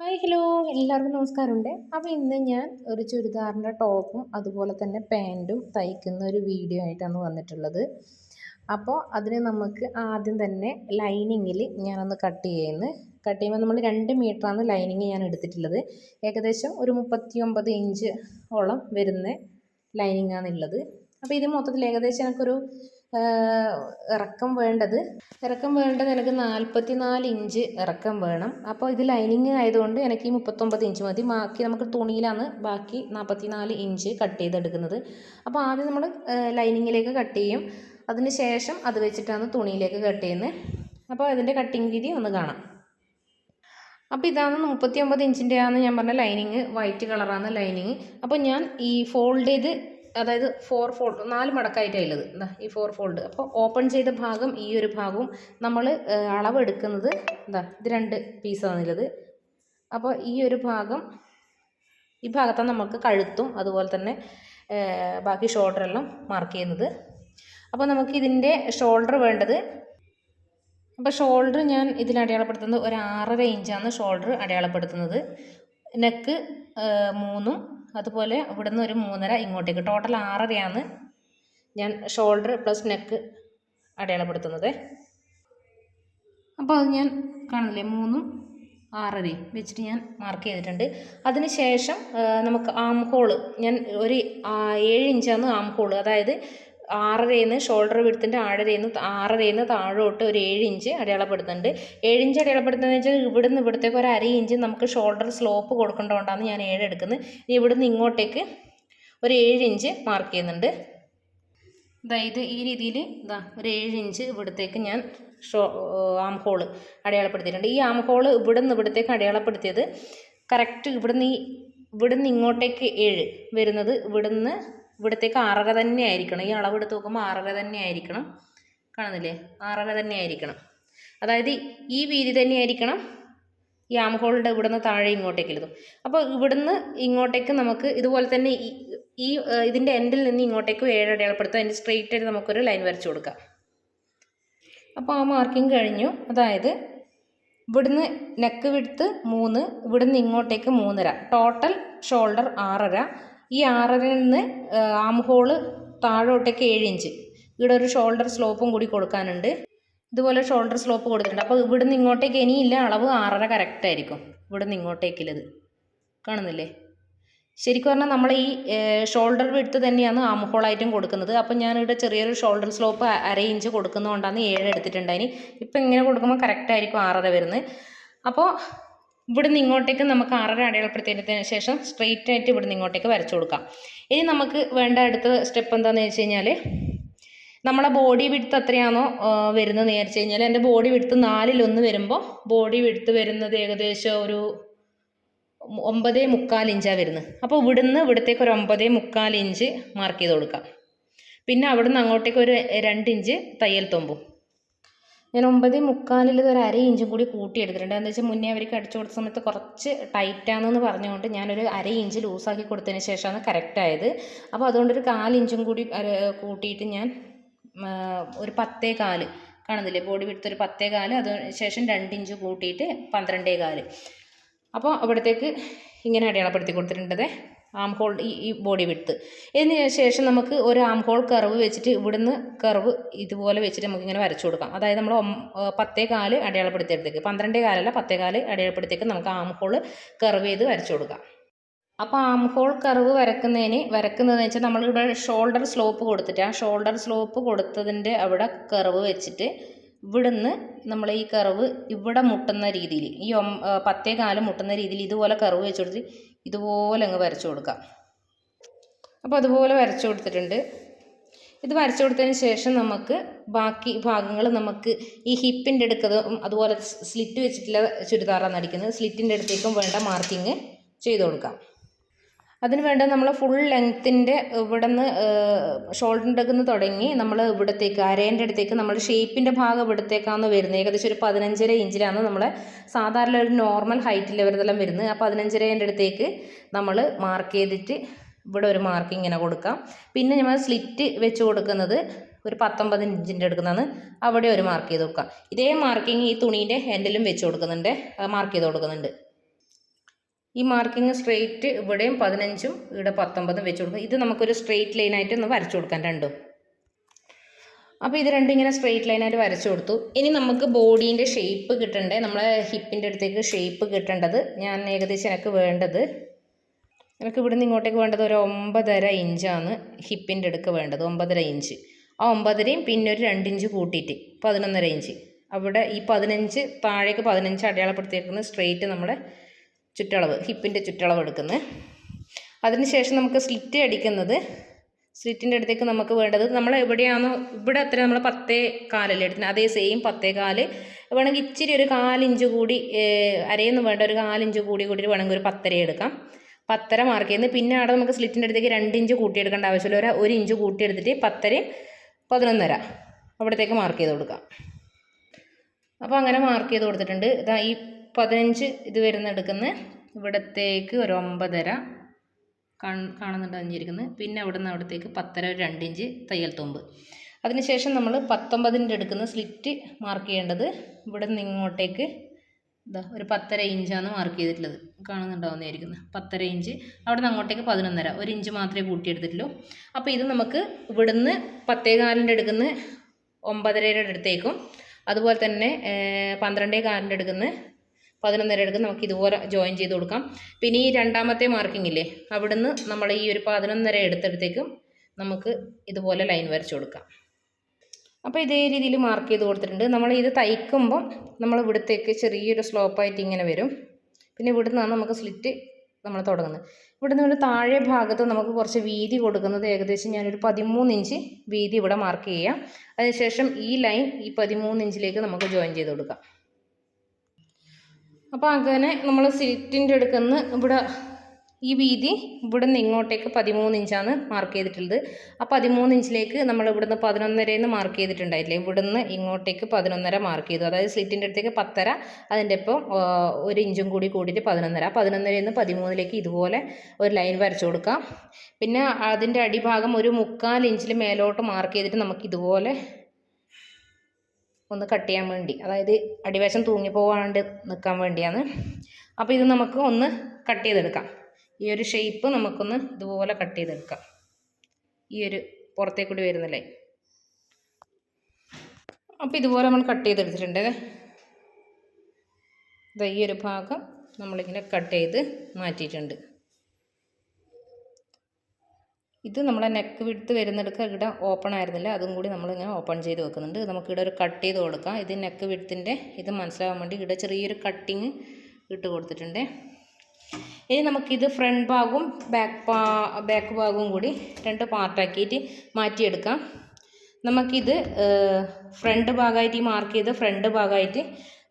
Hi hello. എല്ലാവർക്കും നമസ്കാരമുണ്ട്. അപ്പോൾ ഇന്ന് ഞാൻ ഒരു ചുരിദാറിന്റെ ടോപ്പും അതുപോലെ തന്നെ പാന്റും തയ്ക്കുന്ന ഒരു വീഡിയോ ആയിട്ടാണ് വന്നിട്ടുള്ളത്. അപ്പോൾ അതിന് നമുക്ക് ആദ്യം തന്നെ ലൈനിങ്ങിൽ ഞാനൊന്ന് കട്ട് ചെയ്യുന്നു. കട്ട് ചെയ്യുമ്പോൾ നമ്മൾ രണ്ട് മീറ്ററാണ് ലൈനിങ് ഞാൻ എടുത്തിട്ടുള്ളത്. ഏകദേശം ഒരു മുപ്പത്തി ഒമ്പത് ഇഞ്ച് ഓളം വരുന്ന ലൈനിങ്ങാണുള്ളത് അപ്പോൾ ഇത് മൊത്തത്തിൽ ഏകദേശം എനിക്കൊരു ഇറക്കം വേണ്ടത്. ഇറക്കം വേണ്ടത് എനിക്ക് നാൽപ്പത്തി നാല് ഇഞ്ച് ഇറക്കം വേണം. അപ്പോൾ ഇത് ലൈനിങ് ആയതുകൊണ്ട് എനിക്ക് ഈ മുപ്പത്തൊമ്പത് ഇഞ്ച് മതി. ബാക്കി നമുക്ക് തുണിയിലാണ് ബാക്കി നാൽപ്പത്തി നാല് ഇഞ്ച് കട്ട് ചെയ്തെടുക്കുന്നത്. അപ്പോൾ ആദ്യം നമ്മൾ ലൈനിങ്ങിലേക്ക് കട്ട് ചെയ്യും. അതിന് ശേഷം അത് വെച്ചിട്ടാണ് തുണിയിലേക്ക് കട്ട് ചെയ്യുന്നത്. അപ്പോൾ അതിന്റെ കട്ടിങ് രീതി ഒന്ന് കാണാം. അപ്പോൾ ഇതാണ് മുപ്പത്തി ഒമ്പത് ഇഞ്ചിന്റെ ആണ് ഞാൻ പറഞ്ഞ ലൈനിങ് വൈറ്റ് കളറാണ് ലൈനിങ് അപ്പോൾ ഞാൻ ഈ ഫോൾഡ് ചെയ്ത് അതായത് ഫോർ ഫോൾഡ് നാല് മടക്കായിട്ടാണ് ഉള്ളത്. എന്താ ഈ ഫോർ ഫോൾഡ് അപ്പോൾ ഓപ്പൺ ചെയ്ത ഭാഗം ഈ ഒരു ഭാഗവും നമ്മൾ അളവെടുക്കുന്നത് എന്താ ഇത് രണ്ട് പീസാണ് ഉള്ളത്. അപ്പോൾ ഈ ഒരു ഭാഗം ഈ ഭാഗത്താണ് നമുക്ക് കഴുത്തും അതുപോലെ തന്നെ ബാക്കി ഷോൾഡറെല്ലാം മാർക്ക് ചെയ്യുന്നത്. അപ്പോൾ നമുക്ക് ഇതിന്റെ ഷോൾഡർ വേണ്ടത് അപ്പോൾ ഷോൾഡർ ഞാൻ ഇതിൽ അടയാളപ്പെടുത്തുന്നത് ഒരു ആറര ഇഞ്ചാണ് ഷോൾഡർ അടയാളപ്പെടുത്തുന്നത്. നെക്ക് മൂന്നും അതുപോലെ ഇവിടെ നിന്ന് ഒരു മൂന്നര ഇങ്ങോട്ടേക്ക്. ടോട്ടൽ ആറരയാണ് ഞാൻ ഷോൾഡർ പ്ലസ് നെക്ക് അടയാളപ്പെടുത്തുന്നത്. അപ്പോൾ അത് ഞാൻ കാണുന്നില്ലേ? മൂന്നും ആറരയും വെച്ചിട്ട് ഞാൻ മാർക്ക് ചെയ്തിട്ടുണ്ട്. അതിന് ശേഷം നമുക്ക് ആം ഹോൾ ഞാൻ ഒരു ഏഴ് ഇഞ്ചാണ് ആം ഹോൾ അതായത് ആറരയിൽ നിന്ന് ഷോൾഡർ വിടുത്തിന്റെ ആഴരയിൽ നിന്ന് ആറരയിൽ താഴോട്ട് ഒരു ഏഴ് ഇഞ്ച് അടയാളപ്പെടുത്തുന്നുണ്ട്. ഏഴ് ഇഞ്ച് അടയാളപ്പെടുത്തുന്നത് വെച്ചാൽ ഇവിടുന്ന് ഇവിടത്തേക്ക് ഒരു അര ഇഞ്ച് നമുക്ക് ഷോൾഡർ സ്ലോപ്പ് കൊടുക്കേണ്ടതുകൊണ്ടാണ് ഞാൻ ഏഴ് എടുക്കുന്നത്. ഇനി ഇവിടുന്ന് ഇങ്ങോട്ടേക്ക് ഒരു ഏഴ് ഇഞ്ച് മാർക്ക് ചെയ്യുന്നുണ്ട്. ഇതാ ഇത് ഈ രീതിയിൽ ഇതാ ഒരു ഏഴ് ഇഞ്ച് ഇവിടത്തേക്ക് ഞാൻ ഷോ ആം ഹോൾ അടയാളപ്പെടുത്തിയിട്ടുണ്ട്. ഈ ആം ഹോൾ ഇവിടുന്ന് ഇവിടത്തേക്ക് അടയാളപ്പെടുത്തിയത് കറക്റ്റ് ഇവിടുന്ന് ഈ ഇവിടുന്ന് ഇങ്ങോട്ടേക്ക് ഏഴ് വരുന്നത് ഇവിടുന്ന് ഇവിടത്തേക്ക് ആറര തന്നെ ആയിരിക്കണം. ഈ അളവെടുത്ത് നോക്കുമ്പോൾ ആറര തന്നെ ആയിരിക്കണം. കാണുന്നില്ലേ? ആറര തന്നെ ആയിരിക്കണം. അതായത് ഈ വീതി തന്നെ ആയിരിക്കണം. ഈ ആം ഹോളിന്റെ ഇവിടുന്ന് താഴെ ഇങ്ങോട്ടേക്ക് എഴുതും അപ്പോൾ ഇവിടുന്ന് ഇങ്ങോട്ടേക്ക് നമുക്ക് ഇതുപോലെ തന്നെ ഈ ഇതിന്റെ എൻഡിൽ നിന്ന് ഇങ്ങോട്ടേക്ക് ഏഴ് അടയാളപ്പെടുത്താം. അതിന്റെ സ്ട്രെയിറ്റ് ആയിട്ട് നമുക്കൊരു ലൈൻ വരച്ചു കൊടുക്കാം. അപ്പോൾ ആ മാർക്കിംഗ് കഴിഞ്ഞു. അതായത് ഇവിടുന്ന് നെക്ക് വിടുത്ത് മൂന്ന് ഇവിടുന്ന് ഇങ്ങോട്ടേക്ക് മൂന്നര. ടോട്ടൽ ഷോൾഡർ ആറര. ഈ ആറരയിൽ നിന്ന് ആം ഹോൾ താഴോട്ടേക്ക് ഏഴ് ഇഞ്ച്. ഇവിടെ ഒരു ഷോൾഡർ സ്ലോപ്പും കൂടി കൊടുക്കാനുണ്ട്. ഇതുപോലെ ഷോൾഡർ സ്ലോപ്പ് കൊടുത്തിട്ടുണ്ട്. അപ്പോൾ ഇവിടുന്ന് ഇങ്ങോട്ടേക്ക് ഇനിയില്ല അളവ് ആറര കറക്റ്റ് ആയിരിക്കും. ഇവിടുന്ന് ഇങ്ങോട്ടേക്കുള്ളത് കാണുന്നില്ലേ? ശരിക്കും പറഞ്ഞാൽ നമ്മൾ ഈ ഷോൾഡർ വിടുത്ത് തന്നെയാണ് ആം ഹോളായിട്ടും കൊടുക്കുന്നത്. അപ്പം ഞാനിവിടെ ചെറിയൊരു ഷോൾഡർ സ്ലോപ്പ് അര ഇഞ്ച് കൊടുക്കുന്നതുകൊണ്ടാണ് ഏഴ് എടുത്തിട്ടുണ്ടായിന്. ഇപ്പം ഇങ്ങനെ കൊടുക്കുമ്പോൾ കറക്റ്റ് ആയിരിക്കും ആറര വരുന്നത്. അപ്പോൾ ഇവിടുന്ന് ഇങ്ങോട്ടേക്ക് നമുക്ക് ആറര അടയാളപ്പെടുത്തിയതിന് ശേഷം സ്ട്രെയിറ്റ് ആയിട്ട് ഇവിടുന്ന് ഇങ്ങോട്ടേക്ക് വരച്ചു കൊടുക്കാം. ഇനി നമുക്ക് വേണ്ട അടുത്ത സ്റ്റെപ്പ് എന്താണെന്ന് വെച്ച് കഴിഞ്ഞാൽ നമ്മളെ ബോഡി വിടുത്ത് എത്രയാണോ വരുന്നത് വിചാരിച്ചു കഴിഞ്ഞാൽ എന്റെ ബോഡി വിടുത്ത് നാലിലൊന്ന് വരുമ്പോൾ ബോഡി വിടുത്ത് വരുന്നത് ഏകദേശം ഒരു ഒമ്പതേ മുക്കാൽ ഇഞ്ചാണ് വരുന്നത്. അപ്പോൾ ഇവിടുന്ന് ഇവിടത്തേക്ക് ഒരു ഒമ്പതേ മുക്കാൽ ഇഞ്ച് മാർക്ക് ചെയ്ത് കൊടുക്കാം. പിന്നെ അവിടുന്ന് അങ്ങോട്ടേക്ക് ഒരു രണ്ട് ഇഞ്ച് തയ്യൽ തൊമ്പും. ഞാൻ ഒമ്പത് മുക്കാലിൽ ഒരു അര ഇഞ്ചും കൂടി കൂട്ടിയെടുത്തിട്ടുണ്ട്. എന്താ വെച്ചാൽ മുന്നേ അവർക്ക് അടിച്ചു കൊടുത്ത സമയത്ത് കുറച്ച് ടൈറ്റാണെന്ന് പറഞ്ഞുകൊണ്ട് ഞാനൊരു അര ഇഞ്ച് ലൂസാക്കി കൊടുത്തതിന് ശേഷമാണ് കറക്റ്റ് ആയത്. അപ്പോൾ അതുകൊണ്ടൊരു കാലിഞ്ചും കൂടി കൂട്ടിയിട്ട് ഞാൻ ഒരു പത്തേ കാൽ കാണുന്നില്ലേ? ബോഡി വിടുത്തൊരു പത്തേ കാൽ അതിന് ശേഷം രണ്ട് ഇഞ്ച് കൂട്ടിയിട്ട് പന്ത്രണ്ടേ കാൽ. അപ്പോൾ അവിടത്തേക്ക് ഇങ്ങനെ അടയാളപ്പെടുത്തി കൊടുത്തിട്ടുണ്ടത്. ആം ഹോൾ ഈ ഈ ബോഡി വിടുത്ത് ഇതിന് ശേഷം നമുക്ക് ഒരു ആം ഹോൾ കർവ് വെച്ചിട്ട് ഇവിടുന്ന് കർവ് ഇതുപോലെ വെച്ചിട്ട് നമുക്ക് ഇങ്ങനെ വരച്ചു കൊടുക്കാം. അതായത് നമ്മൾ പത്തേ കാൽ അടയാളപ്പെടുത്തിയെടുത്തേക്ക്. പന്ത്രണ്ടേ കാലല്ല പത്തേ കാൽ അടയാളപ്പെടുത്തേക്ക് നമുക്ക് ആം ഹോൾ കർവ് ചെയ്ത് വരച്ചു കൊടുക്കാം. അപ്പോൾ ആം ഹോൾ കർവ് വരക്കുന്നതിന് വരക്കുന്നതെന്ന് വെച്ചാൽ നമ്മളിവിടെ ഷോൾഡർ സ്ലോപ്പ് കൊടുത്തിട്ട് ആ ഷോൾഡർ സ്ലോപ്പ് കൊടുത്തതിന്റെ അവിടെ കർവ് വെച്ചിട്ട് ഇവിടുന്ന് നമ്മൾ ഈ കർവ് ഇവിടെ മുട്ടുന്ന രീതിയിൽ ഈ പത്തേ കാലം മുട്ടുന്ന രീതിയിൽ ഇതുപോലെ കർവ് വെച്ച് കൊടുത്ത് ഇതുപോലെ അങ്ങ് വരച്ചു കൊടുക്കാം. അപ്പോൾ അതുപോലെ വരച്ചു കൊടുത്തിട്ടുണ്ട്. ഇത് വരച്ചു കൊടുത്തതിന് ശേഷം നമുക്ക് ബാക്കി ഭാഗങ്ങൾ നമുക്ക് ഈ ഹിപ്പിന്റെ അടുക്കതും അതുപോലെ സ്ലിറ്റ് വെച്ചിട്ടുള്ള ചുരിദാറാണ് അടിക്കുന്നത്. സ്ലിറ്റിന്റെ അടുത്തേക്കും വേണ്ട മാർക്കിങ് ചെയ്ത് കൊടുക്കാം. അതിന് വേണ്ട നമ്മൾ ഫുൾ ലെങ്ത്തിന്റെ ഇവിടെ നിന്ന് ഷോൾഡറിന്റെ നിന്ന് തുടങ്ങി നമ്മൾ ഇവിടത്തേക്ക് അരേന്റെ അടുത്തേക്ക് നമ്മൾ ഷേപ്പിന്റെ ഭാഗം ഇവിടത്തേക്കാണ് വരുന്നത്. ഏകദേശം ഒരു പതിനഞ്ചര ഇഞ്ചിലാണ് നമ്മൾ സാധാരണ ഒരു നോർമൽ ഹൈറ്റിൽ ലെവലെല്ലാം വരുന്നത്. ആ പതിനഞ്ചരേന്റെ അടുത്തേക്ക് നമ്മൾ മാർക്ക് ചെയ്തിട്ട് ഇവിടെ ഒരു മാർക്ക് ഇങ്ങനെ കൊടുക്കാം. പിന്നെ നമ്മൾ സ്ലിറ്റ് വെച്ച് കൊടുക്കുന്നത് ഒരു പത്തൊമ്പത് ഇഞ്ചിന്റെ എടുക്കുന്നതാണ് അവിടെ ഒരു മാർക്ക് ചെയ്ത് കൊടുക്കാം ഇതേ മാർക്കിങ് ഈ തുണീന്റെ ഹാൻഡിലും വെച്ച് കൊടുക്കുന്നുണ്ട്. മാർക്ക് ചെയ്ത് കൊടുക്കുന്നുണ്ട്. ഈ മാർക്കിങ് സ്ട്രെയിറ്റ് ഇവിടെയും പതിനഞ്ചും ഇവിടെ പത്തൊമ്പതും വെച്ച് കൊടുക്കും ഇത് നമുക്കൊരു സ്ട്രെയിറ്റ് ലൈനായിട്ട് ഒന്ന് വരച്ചു കൊടുക്കാം രണ്ടും. അപ്പോൾ ഇത് രണ്ടും ഇങ്ങനെ സ്ട്രെയിറ്റ് ലൈനായിട്ട് വരച്ചു കൊടുത്തു. ഇനി നമുക്ക് ബോഡീന്റെ ഷേപ്പ് കിട്ടണ്ടേ? നമ്മളെ ഹിപ്പിന്റെ അടുത്തേക്ക് ഷേപ്പ് കിട്ടേണ്ടത്. ഞാൻ ഏകദേശം എനിക്ക് വേണ്ടത് എനിക്ക് ഇവിടുന്ന് ഇങ്ങോട്ടേക്ക് വേണ്ടത് ഒരു ഒമ്പതര ഇഞ്ചാണ് ഹിപ്പിന്റെ അടുക്ക് വേണ്ടത് ഒമ്പതര ഇഞ്ച്. ആ ഒമ്പതരയും പിന്നെ ഒരു രണ്ടിഞ്ച് കൂട്ടിയിട്ട് പതിനൊന്നര ഇഞ്ച്. അവിടെ ഈ പതിനഞ്ച് താഴേക്ക് പതിനഞ്ച് അടയാളപ്പെടുത്തിയേക്കുന്ന സ്ട്രെയിറ്റ് നമ്മുടെ ചുറ്റളവ് ഹിപ്പിന്റെ ചുറ്റളവ് എടുക്കുന്നത്. അതിനുശേഷം നമുക്ക് സ്ലിറ്റ് അടിക്കുന്നത്. സ്ലിറ്റിന്റെ അടുത്തേക്ക് നമുക്ക് വേണ്ടത് നമ്മൾ എവിടെയാണോ ഇവിടെ അത്ര നമ്മൾ പത്തേ കാലല്ലേ എടുക്കുന്നത്. അതേ സെയിം പത്തേ കാൽ. വേണമെങ്കിൽ ഇച്ചിരി ഒരു കാലിഞ്ച് കൂടി അരയൊന്നും വേണ്ട ഒരു കാലിഞ്ച് കൂടി കൂടി വേണമെങ്കിൽ ഒരു പത്തര എടുക്കാം. പത്തര മാർക്ക് ചെയ്യുന്നത് പിന്നെ അവിടെ നമുക്ക് സ്ലിറ്റിന്റെ അടുത്തേക്ക് രണ്ട് ഇഞ്ച് കൂട്ടിയെടുക്കേണ്ട ആവശ്യമില്ല. ഒരു ഒരു ഇഞ്ച് കൂട്ടിയെടുത്തിട്ട് പത്തരയും പതിനൊന്നര അവിടത്തേക്ക് മാർക്ക് ചെയ്ത് കൊടുക്കാം. അപ്പോൾ അങ്ങനെ മാർക്ക് ചെയ്ത് കൊടുത്തിട്ടുണ്ട്. ഇതാ ഈ പതിനഞ്ച് ഇത് വരുന്ന എടുക്കുന്ന ഇവിടത്തേക്ക് ഒരു ഒമ്പതര കാണുന്നുണ്ട് അഞ്ചിരിക്കുന്നത് പിന്നെ അവിടെ നിന്ന് അവിടത്തേക്ക് പത്തര ഒരു രണ്ടിഞ്ച് തയ്യൽ തുമ്പ്. അതിനുശേഷം നമ്മൾ പത്തൊമ്പതിന്റെ എടുക്കുന്ന സ്ലിറ്റ് മാർക്ക് ചെയ്യേണ്ടത് ഇവിടെ നിന്ന് ഇങ്ങോട്ടേക്ക് ഇതാ ഒരു പത്തര ഇഞ്ചാണ് മാർക്ക് ചെയ്തിട്ടുള്ളത്. കാണുന്നുണ്ടാവുന്നതായിരിക്കുന്നത് പത്തര ഇഞ്ച്. അവിടെ നിന്ന് അങ്ങോട്ടേക്ക് പതിനൊന്നര. ഒരു ഇഞ്ച് മാത്രമേ കൂട്ടിയെടുത്തിട്ടുള്ളൂ അപ്പോൾ ഇത് നമുക്ക് ഇവിടുന്ന് പത്തേകാലിന്റെ എടുക്കുന്ന ഒമ്പതരയുടെ അടുത്തേക്കും അതുപോലെ തന്നെ പന്ത്രണ്ടേ കാലിന്റെ എടുക്കുന്ന പതിനൊന്നര എടുക്കുന്ന നമുക്ക് ഇതുപോലെ ജോയിൻ ചെയ്ത് കൊടുക്കാം. പിന്നെ ഈ രണ്ടാമത്തെ മാർക്കിംഗ് ഇല്ലേ അവിടുന്ന് നമ്മൾ ഈ ഒരു പതിനൊന്നര എടുത്തടുത്തേക്കും നമുക്ക് ഇതുപോലെ ലൈൻ വരച്ചു കൊടുക്കാം. അപ്പോൾ ഇതേ രീതിയിൽ മാർക്ക് ചെയ്ത് കൊടുത്തിട്ടുണ്ട്. നമ്മൾ ഇത് തയ്ക്കുമ്പം നമ്മൾ ഇവിടത്തേക്ക് ചെറിയൊരു സ്ലോപ്പായിട്ട് ഇങ്ങനെ വരും. പിന്നെ ഇവിടുന്നാണ് നമുക്ക് സ്ലിറ്റ് നമ്മൾ തുടങ്ങുന്നത്. ഇവിടുന്ന് ഒരു താഴെ ഭാഗത്ത് നമുക്ക് കുറച്ച് വീതി കൊടുക്കുന്നത് ഏകദേശം ഞാനൊരു പതിമൂന്ന് ഇഞ്ച് വീതി ഇവിടെ മാർക്ക് ചെയ്യാം. അതിനുശേഷം ഈ ലൈൻ ഈ പതിമൂന്ന് ഇഞ്ചിലേക്ക് നമുക്ക് ജോയിൻ ചെയ്ത് കൊടുക്കാം. അപ്പോൾ അങ്ങനെ നമ്മൾ സീറ്റിന്റെ അടുക്കുന്ന ഇവിടെ ഈ വീതി ഇവിടെ നിന്ന് ഇങ്ങോട്ടേക്ക് പതിമൂന്ന് ഇഞ്ചാണ് മാർക്ക് ചെയ്തിട്ടുള്ളത്. ആ പതിമൂന്ന് ഇഞ്ചിലേക്ക് നമ്മൾ ഇവിടുന്ന് പതിനൊന്നരയിൽ നിന്ന് മാർക്ക് ചെയ്തിട്ടുണ്ടായില്ലേ? ഇവിടുന്ന് ഇങ്ങോട്ടേക്ക് പതിനൊന്നര മാർക്ക് ചെയ്തു. അതായത് സ്ലിറ്റിന്റെ അടുത്തേക്ക് പത്തര അതിന്റെ ഒപ്പം ഒരു ഇഞ്ചും കൂടി കൂടിയിട്ട് പതിനൊന്നര. പതിനൊന്നരയിൽ നിന്ന് പതിമൂന്നിലേക്ക് ഇതുപോലെ ഒരു ലൈൻ വരച്ചു കൊടുക്കാം. പിന്നെ അതിന്റെ അടിഭാഗം ഒരു മുക്കാൽ ഇഞ്ചിൽ മേലോട്ട് മാർക്ക് ചെയ്തിട്ട് നമുക്ക് ഇതുപോലെ ഒന്ന് കട്ട് ചെയ്യാൻ വേണ്ടി. അതായത് അടിവശം തൂങ്ങിപ്പോവാണ്ട് നിൽക്കാൻ വേണ്ടിയാണ്. അപ്പോൾ ഇത് നമുക്ക് ഒന്ന് കട്ട് ചെയ്തെടുക്കാം. ഈ ഒരു ഷേപ്പ് നമുക്കൊന്ന് ഇതുപോലെ കട്ട് ചെയ്തെടുക്കാം. ഈ ഒരു പുറത്തേക്ക് കൂടി വരുന്നില്ലേ? അപ്പോൾ ഇതുപോലെ നമ്മൾ കട്ട് ചെയ്തെടുത്തിട്ടുണ്ട്. ഈ ഒരു ഭാഗം നമ്മളിങ്ങനെ കട്ട് ചെയ്ത് മാറ്റിയിട്ടുണ്ട്. ഇത് നമ്മളെ നെക്ക് വിടുത്ത് വരുന്നിടക്ക് ഇവിടെ ഓപ്പൺ ആയിരുന്നില്ല. അതും കൂടി നമ്മളിങ്ങനെ ഓപ്പൺ ചെയ്ത് വെക്കുന്നുണ്ട്. നമുക്ക് ഇവിടെ ഒരു കട്ട് ചെയ്ത് കൊടുക്കാം. ഇത് നെക്ക് വിടുത്തിന്റെ ഇത് മനസ്സിലാവാൻ വേണ്ടി ഇവിടെ ചെറിയൊരു കട്ടിങ് ഇട്ട് കൊടുത്തിട്ടുണ്ട്. ഇനി നമുക്കിത് ഫ്രണ്ട് ഭാഗവും ബാക്ക് പാ ബാക്ക് ഭാഗവും കൂടി രണ്ട് പാർട്ടാക്കിയിട്ട് മാറ്റിയെടുക്കാം. നമുക്കിത് ഫ്രണ്ട് ഭാഗമായിട്ട് മാർക്ക് ചെയ്ത് ഫ്രണ്ട് ഭാഗമായിട്ട്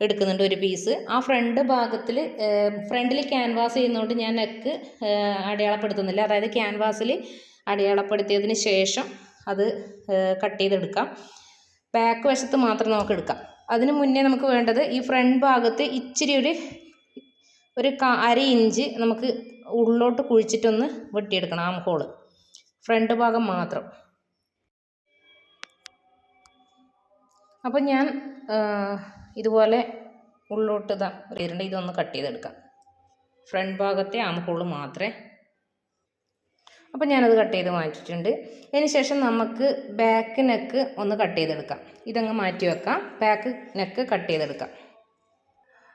എടുക്കുന്നുണ്ട് ഒരു പീസ് ആ ഫ്രണ്ട് ഭാഗത്തിൽ ഫ്രണ്ടിൽ ക്യാൻവാസ് ചെയ്യുന്നതുകൊണ്ട് ഞാൻ നെക്ക് അടയാളപ്പെടുത്തുന്നില്ല. അതായത് ക്യാൻവാസിൽ അടയാളപ്പെടുത്തിയതിന് ശേഷം അത് കട്ട് ചെയ്തെടുക്കാം. ബാക്ക് വശത്ത് മാത്രം നമുക്ക് എടുക്കാം. അതിന് മുന്നേ നമുക്ക് വേണ്ടത് ഈ ഫ്രണ്ട് ഭാഗത്ത് ഇച്ചിരി ഒരു ഒരു അര ഇഞ്ച് നമുക്ക് ഉള്ളോട്ട് കുഴിച്ചിട്ടൊന്ന് വെട്ടിയെടുക്കണം ആം ഹോൾ. ഫ്രണ്ട് ഭാഗം മാത്രം. അപ്പം ഞാൻ ഇതുപോലെ ഉള്ളോട്ട് ഇതാ ഇരുണ്ട് ഇതൊന്ന് കട്ട് ചെയ്തെടുക്കാം. ഫ്രണ്ട് ഭാഗത്തെ ആം ഹോൾ മാത്രമേ അപ്പോൾ ഞാനത് കട്ട് ചെയ്ത് മാറ്റിയിട്ടുണ്ട്. അതിന് ശേഷം നമുക്ക് ബാക്ക് നെക്ക് ഒന്ന് കട്ട് ചെയ്തെടുക്കാം. ഇതങ്ങ് മാറ്റി വെക്കാം. ബാക്ക് നെക്ക് കട്ട് ചെയ്തെടുക്കാം.